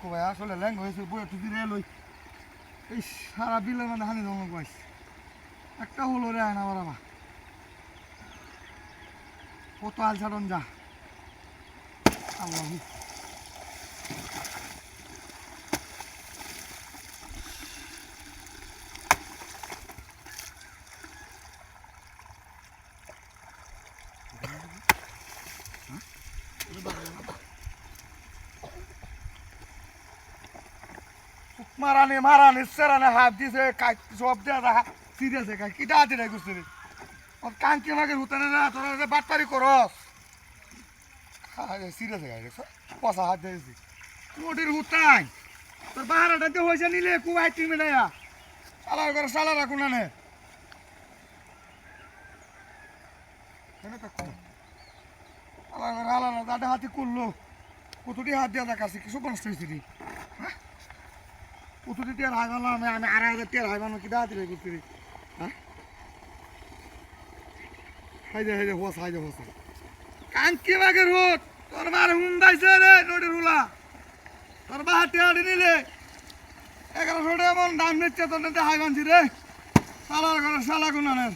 কো ভাই আসলে ল্যাং হয়েছে, বইয়া তুই রে লই। এই সারা বিলের মধ্যে হানি জমা গাইস একটা হলো রে আয়না বাবা কত আল ছাড়ন যা আল্লাহ। মারানি মারানি, সেরানে, হাত দিছে সব দিয়ে সিরিয়াসে কাই কিটা হাতে রাখ করছে ওর কাঙ্কি মাকে হুতানে না, তোরা বাটপারি করস। সিরিয়াসে দেখছ? পচা হাত দিয়েছি মোটির হুতাই তোর বাহারাটা দিয়ে হয়েছে নিলে কুয়াই টিমে নেয়া। সালার করে সালা রাখুন না নে আলাদা আলাদা, দাদা হাতে করল কতটি হাত দিয়ে দেখাচ্ছে, কিছু নষ্ট হয়েছে রে কতটি তেল হাই বানলাম আমি আমি আড়াই হাজার তেল হাই বানলাম কি দাঁড়াতে রে করতে হ্যাঁ? হাই দে হাই দে হোস হাই দে হোস। কাঙ্কি বাগের হোত তোর মার হুন্দাইছে রে নোটের হুলা তোর বাহার টেয়ারি নিলে। এগারোশো টাকা এমন দাম নিচ্ছে, তোর নিতে হাই বানছি রে। সালার ঘরে সালা গুনানের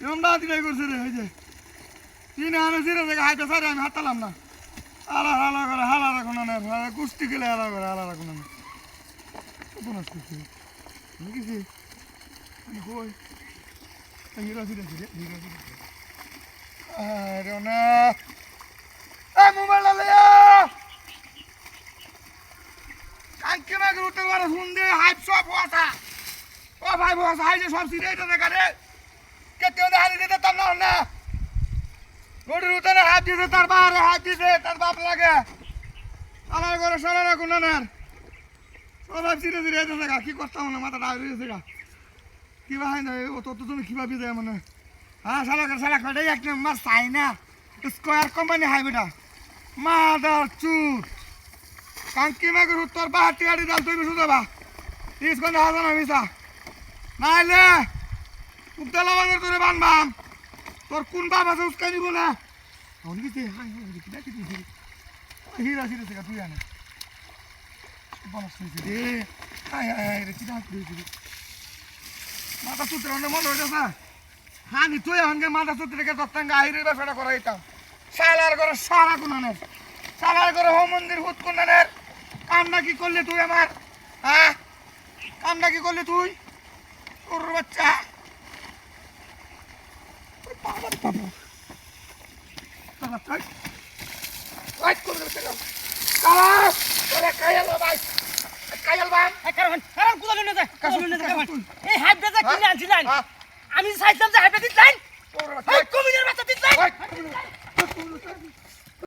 এরকম দাঁড়াতে রে করছে রে এই যে তিন হানে জিরে থেকে হাইতে সারি আমি হাতালাম না। আলা হালা করে হালা রাখুন কুস্তি গেলে হালা করে হালা রাখুন Buenas noches. ¿No que sí? ¿Y voy? Ahí era así de así, ahí era así de así. Ay, Rona. ¡Ay, muy mala lea! কালকে না করতে পারে শুনতে হাইপ সব বসা ও ভাই বসা হাই সব সিটে এটা দেখা রে কেতে ওদের হারি উতারে হাত দিতে তার হাত দিতে তার লাগে আমার ঘরে সরা রাখুন না সবাই ধীরে ধীরে এটা দেখা কি করতাম না মাথা ডাক দিয়েছে গা। কিবা হয় না ও তুমি কিবা বিজয় মনে। হ্যাঁ সালা সালা কটাই এক নম্বর চাই না। স্কোয়ার হাই বেটা। মাদার চুট। কাঙ্কি মাগুর উত্তর বাহার টিকাটি ডাল তুই বিশু দেবা তিরিশ ঘণ্টা হাজার না? মিশা নাইলে উত্তলা বাজার করে বানবাম তোর কোন বাপ আছে, উস্কাই নিব না? অনেক হাই হাই কি দিয়েছি হিরা তুই আনে হয়েছে হায় হায় হায় মাথা সুত্রে অনেক মনে হইতেছে হানি, তুই এখন মাথা সুত্রে কে দত্তাঙ্গা আহিরের ব্যবসাটা করা হইতাম সালার করে সারা কুনানের সালার করে হোম মন্দির, হুত কুনানের কামনা কি করলি তুই আমার? হ্যাঁ? কামনা কি করলি তুই? তোর বাচ্চা। বাবা। বাবা করে দে কালা তোরে ভাই। কায়াল ভাই। কারণ কারণ কুলালো না যায় কুলালো না যায় এই হাইব্রিড যা কিনে হ্যাঁ। আনছিলেন হ্যাঁ। আমি চাইছিলাম যে হাইব্রিড দিলেন কমিনের বাচ্চা। দিলেন